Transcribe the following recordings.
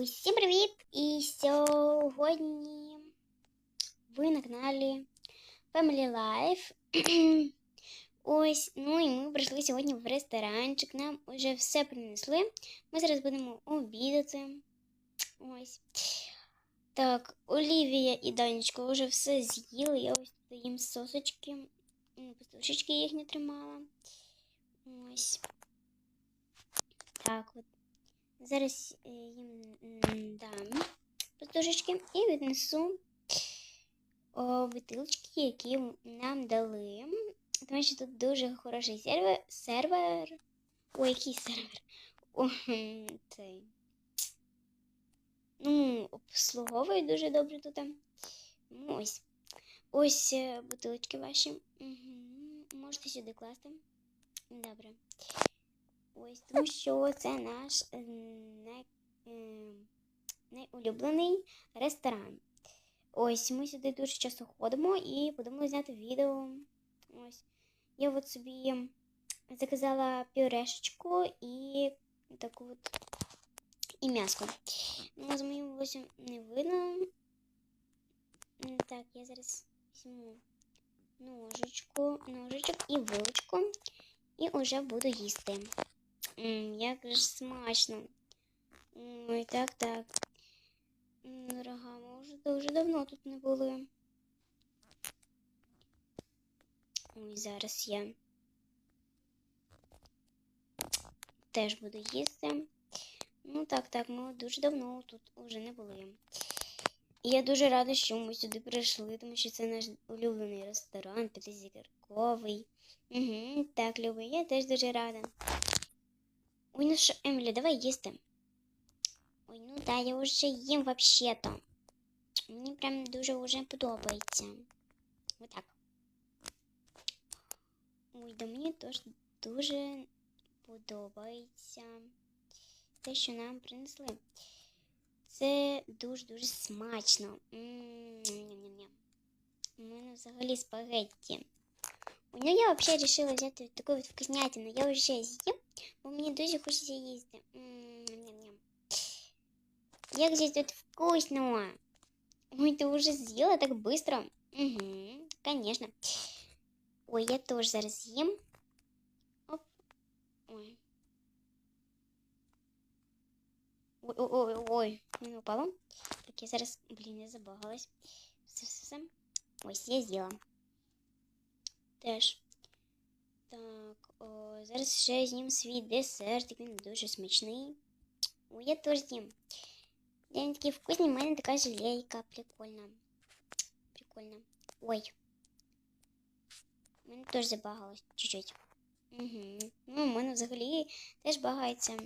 Усім привіт! І сьогодні ви на каналі Family Life. Ось, ну і ми прийшли сьогодні в ресторанчик. Нам вже все принесли. Ми зараз будемо обідати. Ось. Так, Олівія і Данечка вже все з'їли. Я ось тут їм сосочки. м, Пастушечки їх не тримала. Ось. Так от. Зараз е, їм дам пастушечки і віднесу бутилочки, які нам дали. Тому що тут дуже хороший сервер. сервер. Ой, який сервер? О, цей. Ну, обслуговують дуже добре тут. Ну, ось. Ось е, бутилочки ваші. Угу. Можете сюди класти. Добре. Ось, тому що це наш е, най, е, найулюблений ресторан. Ось ми сюди дуже часто ходимо і подумали зняти відео. Ось. Я от собі заказала пюрешечку і таку от і м'яско. Ну, з моїм волоссям не видно. Так, я зараз візьму ножичку, ножичок і вилочку. І вже буду їсти. Як же смачно. Ой, так, так. Дорога, ми вже дуже давно тут не були. Ой, зараз я теж буду їсти. Ну так, так, ми дуже давно тут уже не були. І я дуже рада, що ми сюди прийшли, тому що це наш улюблений ресторан, п'ятизірковий. Угу, так, Люба, я теж дуже рада. Ой, ну що, Емілі, давай їсти. Ой, ну да, я вже їм вообще-то. Мені прям дуже вже подобається. Отак. Ой, да мені теж дуже подобається те, що нам принесли. Це дуже-дуже смачно. М, ням-ням-ням. У мене взагалі спагетті. Ой, ну я взагалі вирішила взяти таку от вкуснятину. Я вже з'їм, бо мені дуже хочеться їсти. М, ням-ням. Як же тут вкусно. Ой, ты уже съела так быстро? Угу, конечно. Ой, я тоже зараз съем. Оп. Ой. Ой, ой, ой, ой, не упало. Так, я зараз, блін, я забагалась. Все, все, Теж. Так, о, зараз ще з'їм свій десерт, він дуже смачний. Ой, я теж з'їм. Они такие вкусные, у меня такая желейка. Прикольно. Прикольно. Ой. У мене теж забагалось чуть-чуть. Угу. Ну, у мене взагалі теж багається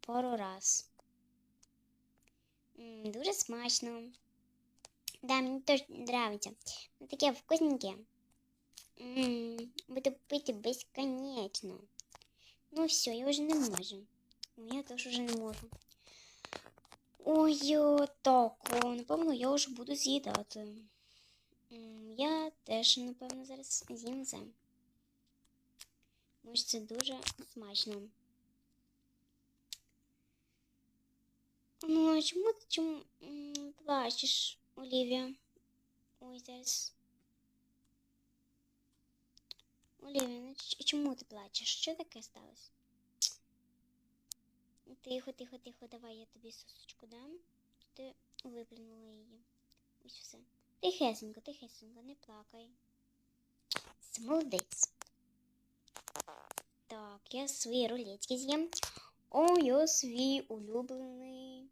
пару раз. М, дуже смачно. Да, мені теж нравится. Ну, таке вкусненьке. М, Буду пити безконечно. Ну все, я вже не можу. Я теж вже не можу. Ой, о, так, о, напевно, я вже буду з'їдати. М, Я теж, напевно, зараз з'їм це. Тому що це дуже смачно. Ну, а чому ти чому м, плачеш, Ой, зараз. Олівія, ну чому ти плачеш? Що таке сталося? Тихо, тихо, тихо, давай я тобі сосочку дам. Ти виплюнула її. Ось все. Тихесенько, тихесенько, не плакай. Молодець. Так, я свої рулетки з'їм. О, я свій улюблений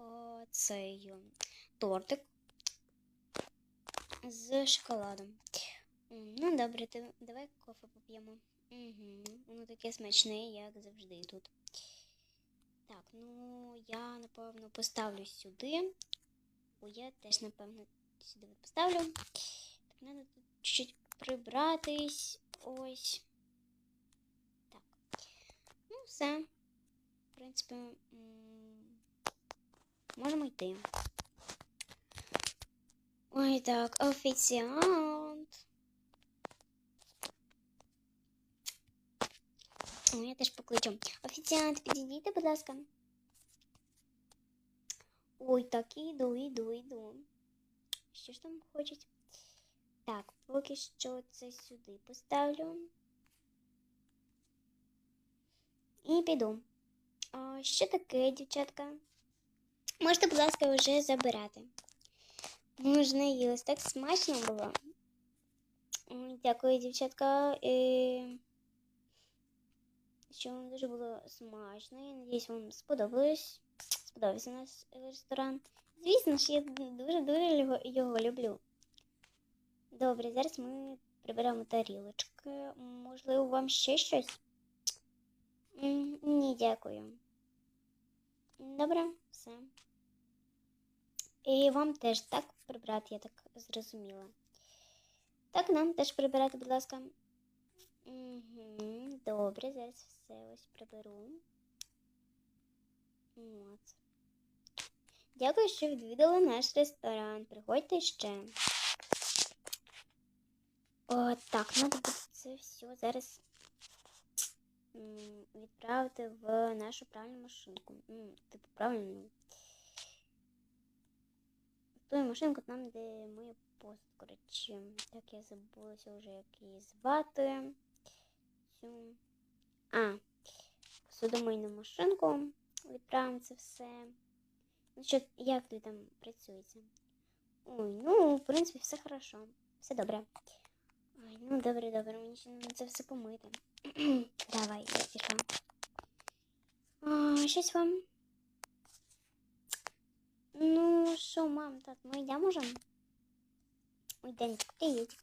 о, цей тортик з шоколадом. Ну, добре, давай кофе поп'ємо. Угу. Воно таке смачне, як завжди тут. Так, ну я напевно поставлю сюди. Бо я теж, напевно, сюди поставлю. Так, треба тут чуть-чуть прибратись. Ось. Так. Ну, все. В принципі, можемо йти. Ой, так, офіціант. О, я теж покличу. Офіціант, підійдіть, будь ласка. Ой, так іду, іду, іду. Що ж там хочуть? Так, поки що це сюди поставлю. І піду. А, що таке, дівчатка? Можете, будь ласка, вже забирати. Можна їсти. Так смачно було. Дякую, дівчатка. Що вам дуже було смачно. Я надіюсь, вам сподобалось. Сподобався наш ресторан. Звісно ж, я дуже-дуже його люблю. Добре, зараз ми приберемо тарілочки. Можливо, вам ще щось? Ні, дякую. Добре, все. І вам теж так прибрати, я так зрозуміла. Так, нам теж прибирати, будь ласка. Угу, добре, зараз все ось приберу. От. Дякую, що відвідали наш ресторан. Приходьте ще. О, так, треба буде це все зараз відправити в нашу правильну машинку. Типу, правильно. Ту машинку там, де ми пост, коротше. Так я забулася вже, як її звати. Цю. А, посудомийну машинку. Відправимо це все. Ну що, як ти там працюється? Ой, ну, в принципі, все хорошо. Все добре. Ой, ну добре, добре, мені ще треба це все помити. Давай, я пішла. Щось вам. Ну, що, мам, тат, ми йдемо вже? Ой, Денчик, привіт.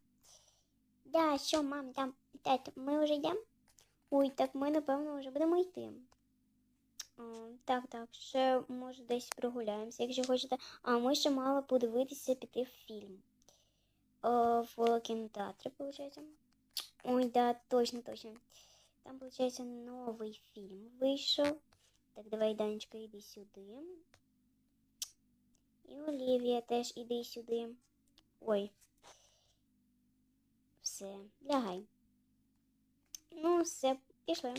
Да, що, мам, там, тат, ми вже йдемо? Ой, так ми, напевно, вже будемо йти. А, так, так, ще може десь прогуляємося, якщо хочете. А ми ще мали подивитися піти в фільм. О, в кінотеатрі, виходить. Ой, да, точно, точно. Там, виходить, новий фільм вийшов. Так, давай, Данечка, іди сюди. І Олівія теж іди сюди. Ой. Все, лягай. Ну, все, пішли.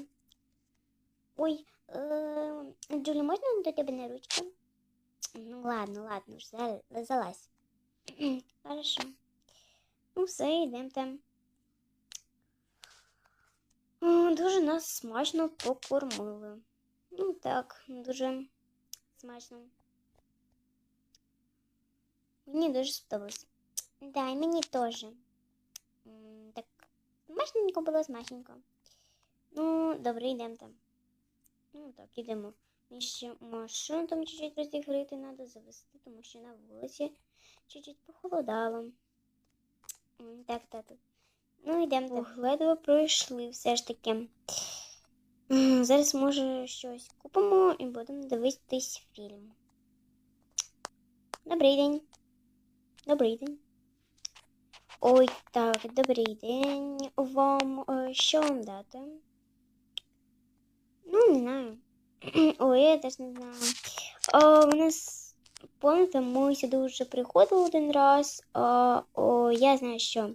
Ой, е, Джулі, можна до тебе на ручку? Ну ладно, ладно, ж залазь. Хорошо. Ну, все, йдемо там. Дуже нас смачно покормили. Ну так, дуже смачно. Мені дуже сподобалось. Да, і мені теж. Так, смачненько було смачненько. Ну, добре, йдемо там. Ну так, ідемо. Мені ще машину там чуть-чуть розігріти треба завести, тому що на вулиці чуть-чуть похолодало. Так, тату. Ну, йдемо так. Ледве пройшли все ж таки. Зараз, може, щось купимо і будемо дивитись фільм. Добрий день. Добрий день. Ой, так, добрий день. Вам е, що вам дати? Ну, не знаю. Ой, я теж не знаю. О, у нас, помните, ми сюди вже приходили один раз. А, о, я знаю, що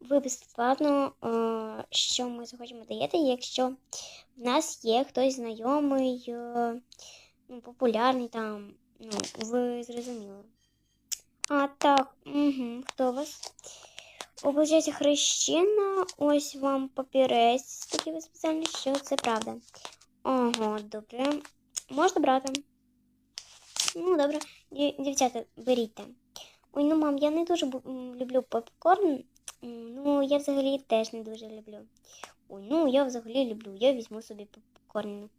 ви безплатно, а, що ми захочемо даєте, якщо в нас є хтось знайомий, е, ну, популярний там, ну, ви зрозуміли. А, так, угу, хто вас? Обличається хрещена, ось вам папірець, такий спеціальний, що це правда. Ага, добре. Можна брати? Ну, добре. Дівчата, беріть. Ой, ну мам, я не дуже люблю попкорн. Ну, я взагалі теж не дуже люблю. Ой, ну я взагалі люблю. Я візьму собі попкорн.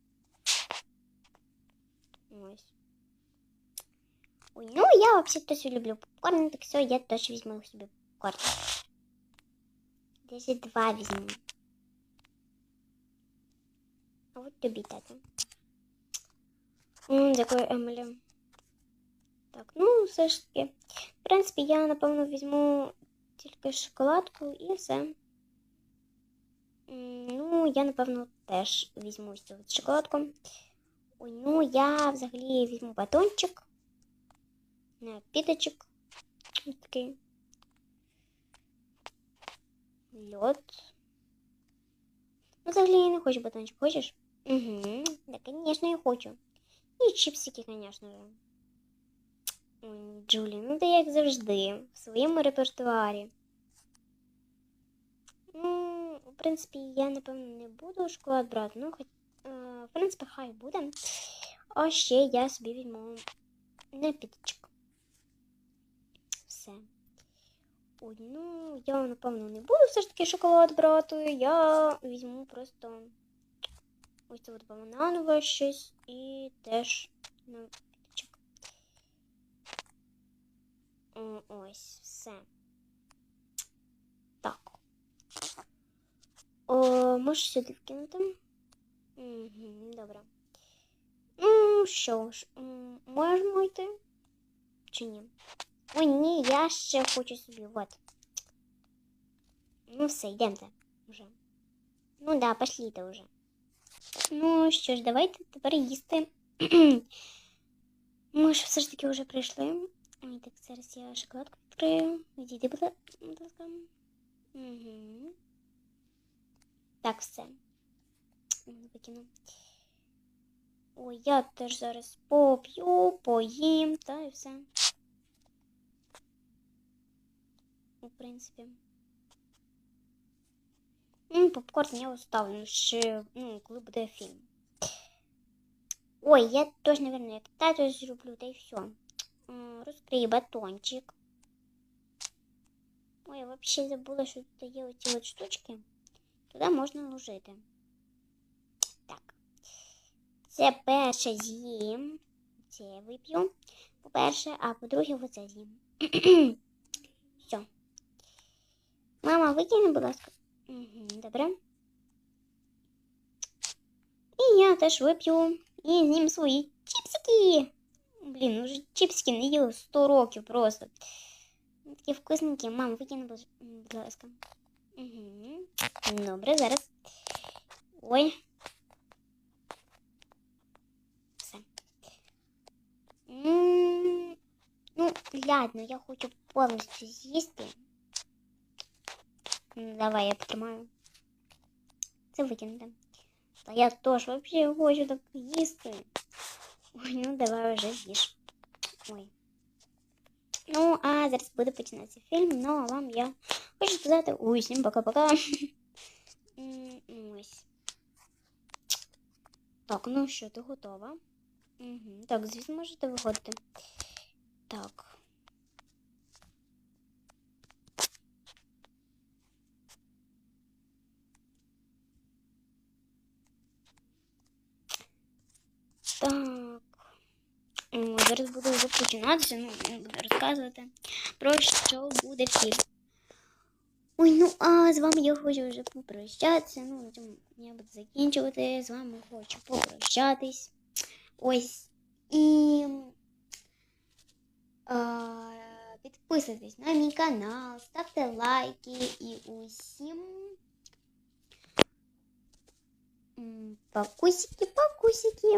Ось. Ой, ну я взагалі теж люблю попкорн, так все, я теж візьму собі попкорн. Десь два візьму. А от тобі. М, Дякую, Емілі. Так, ну, все ж таки. В принципі, я, напевно, візьму тільки шоколадку і все. Ну, я, напевно, теж візьму цю шоколадку. Ой, ну, я взагалі візьму батончик. Напіточок. Ось такий. Льод. Ну, взагалі я не хочу батончик, хочеш? Угу, да, конечно, я хочу. І чіпсики, конечно же. Ой, Джулі, ну ти як завжди, в своєму репертуарі. Ну, в принципі, я, напевно, не буду шоколад брати, ну, хоч, е, в принципі, хай буде. А ще я собі візьму напіточок. Все. Ой, ну, я, напевно, не буду все ж таки шоколад брати. Я візьму просто ось це от бананове щось і теж напіточок. О, Ось, все. Так. О, можеш сюди вкинути? Угу, добре. Ну, що ж, можемо йти? Чи ні? Ой, ні, я ще хочу собі, от. Ну все, йдемте вже. Ну да, пошліте вже. Ну що ж, давайте тепер їсти. Ми ж все ж таки вже прийшли. Ой, так зараз я шоколадку відкрию. Відійди, будь ла- будь ласка. Угу. Так, все. Викину. Ой, я теж зараз поп'ю, поїм, та і все. В принципі. Ну, попкорн я оставлю ще, ну, коли буде фільм. Ой, я теж, наверное, як тато зроблю, та й все. Розкрию батончик. Ой, я вообще забула, що тут є оці от штучки. Туди можна ложити. Так. Це перше з'їм. Це я вип'ю. По-перше, а по-друге, оце з'їм. Все. Мама, викине, будь ласка. Угу, добре. І я теж вип'ю і з'їм свої чіпсики. Блін, уже чіпсики не їли 100 років просто. Вони Такі вкусненькі. Мам, викине, будь будь ласка. Угу. Добре, зараз. Ой. Все. М, Ну, ладно, я хочу повністю з'їсти. М, Давай, я потримаю. Це викинути. Та я теж вообще хочу так їсти. Ой, ну давай вже з'їж. Ой. Ну, а зараз буде починатися фільм, ну а вам я хочу сказати усім пока-пока. М, Ось. Так, ну що, ти готова? Угу. Так, звісно, можете виходити. Так. Так. О, зараз буду вже починатися, ну, я буду розказувати про що буде фільм. Ой, ну а з вами я хочу вже попрощатися. Ну, на цьому я буду закінчувати. З вами хочу попрощатись. Ось. І а, підписуйтесь на мій канал, ставте лайки і усім. м, Покусики, покусики.